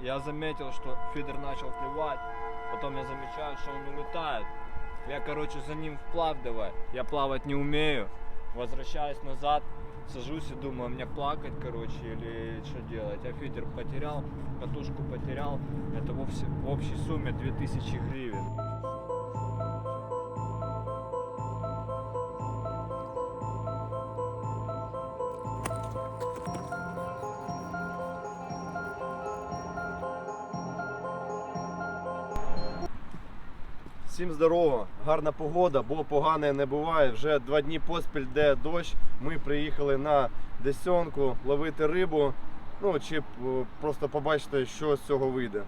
я заметил, что фидер начал клевать, потом я замечаю, что он улетает. Я, короче, за ним вплавь давай. Я плавать не умею. Возвращаюсь назад, сажусь и думаю, мне плакать, короче, или что делать. Я фидер потерял, катушку потерял. Это в общей сумме 2000 гривен. Всім здорово, гарна погода, бо погане не буває. Вже два дні поспіль де дощ. Ми приїхали на Десьонку ловити рибу. Ну чи е, просто побачити, що з цього вийде.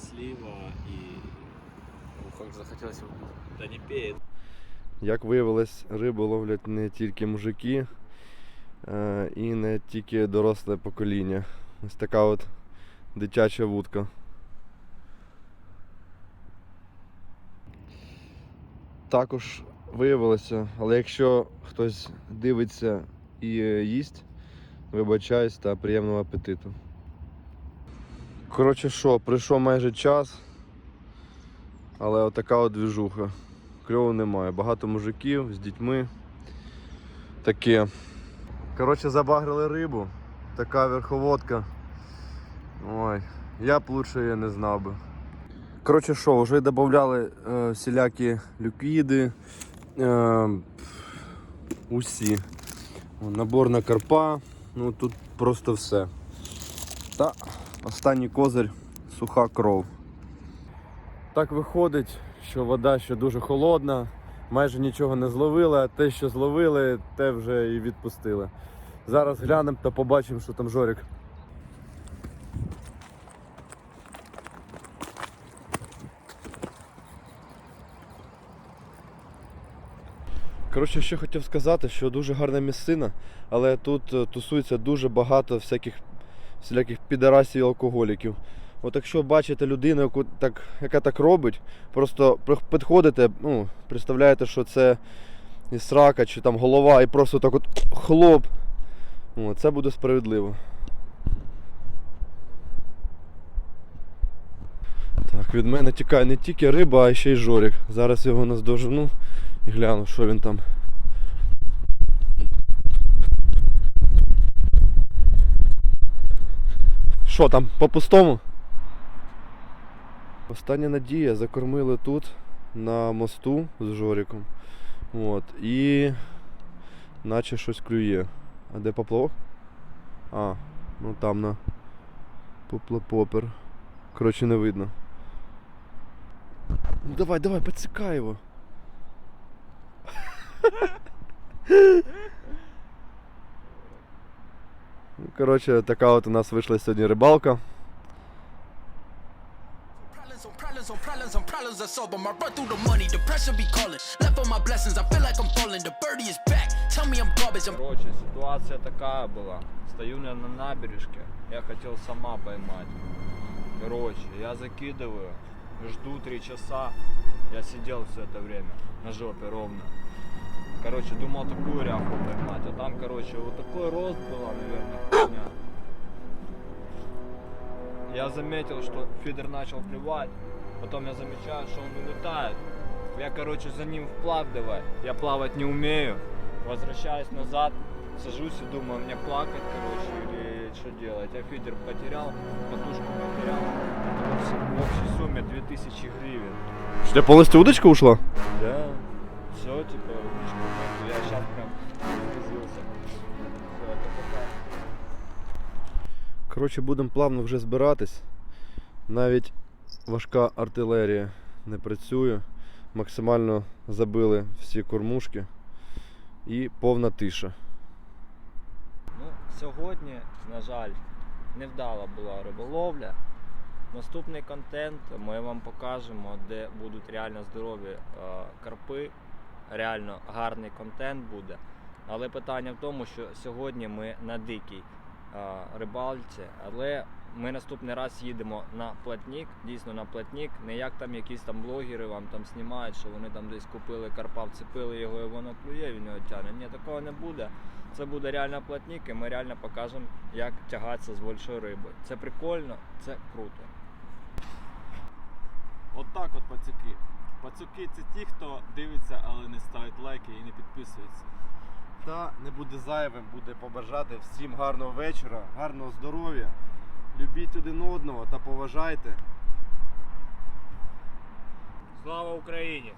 Слива и... Ну, его пить. Да не пей, Як виявилось, рибу ловлять не тільки мужики е, і не тільки доросле покоління. Ось така от дитяча вудка. Також виявилося, але якщо хтось дивиться і е, їсть, вибачаюсь та приємного апетиту. Коротше що, прийшов майже час, але отака от двіжуха. Кльову немає. Багато мужиків з дітьми. Таке. Коротше, забагрили рибу. Така верховодка. Ой, я б лучше її не знав би. Коротше, що, вже додавали е, всілякі ліквіди. Е, усі. Набор на карпа. Ну тут просто все. Та останній козир суха кров. Так виходить, що вода ще дуже холодна, майже нічого не зловили, а те, що зловили, те вже і відпустили. Зараз глянемо та побачимо, що там Жорик. Коротше, ще хотів сказати, що дуже гарна місцина, але тут е, тусується дуже багато всяких всіляких підарасів і алкоголіків. От якщо бачите людину, яку так, яка так робить, просто підходите, ну, представляєте, що це і срака чи там голова, і просто так от хлоп. О, це буде справедливо. Так, від мене тікає не тільки риба, а ще й жорик. Зараз його наздожену і гляну, що він там. Що там, по пустому? Остання надія закормили тут на мосту з Жориком. От, і наче щось клює. А де поплавок? А, ну там на поплапопер. Коротше, не видно. Ну давай, давай, підсікай його. Коротше, така от у нас I'm garbage. I'm Короче, ситуация такая была. Стою я на набережке, я хотел сама поймать. Короче, я закидываю, жду три часа. Я сидел все это время на жопе ровно. Короче, думал такую ряху поймать, а там, короче, вот такой рост была, наверное, хуйня. Я заметил, что фидер начал клевать, потом я замечаю, что он улетает. Я, короче, за ним вплав давай. Я плавать не умею. Возвращаюсь назад, сажусь и думаю, мне плакать, короче, или что делать. Я фидер потерял, подушку потерял. Это в общей- сумме 2000 гривен. Что, у тебя полностью удочка ушла? Да. Все, типа, удочки нету. Я сейчас прям загрузился. Все, это пока. Коротше, будемо плавно вже збиратись. Навіть важка артилерія не працює. Максимально забили всі кормушки і повна тиша. Ну, сьогодні, на жаль, невдала була риболовля. Наступний контент ми вам покажемо, де будуть реально здорові е, карпи. Реально гарний контент буде. Але питання в тому, що сьогодні ми на дикій е, рибалці, але ми наступний раз їдемо на платнік, дійсно на платнік, не як там якісь там блогери вам там знімають, що вони там десь купили карпа, вцепили його і воно клює, він його тягне. Ні, такого не буде. Це буде реально платник, і ми реально покажемо, як тягатися з більшою рибою. Це прикольно, це круто. От так от пацюки. Пацюки це ті, хто дивиться, але не ставить лайки і не підписується. Та не буде зайвим, буде побажати всім гарного вечора, гарного здоров'я. Любіть один одного та поважайте. Слава Україні!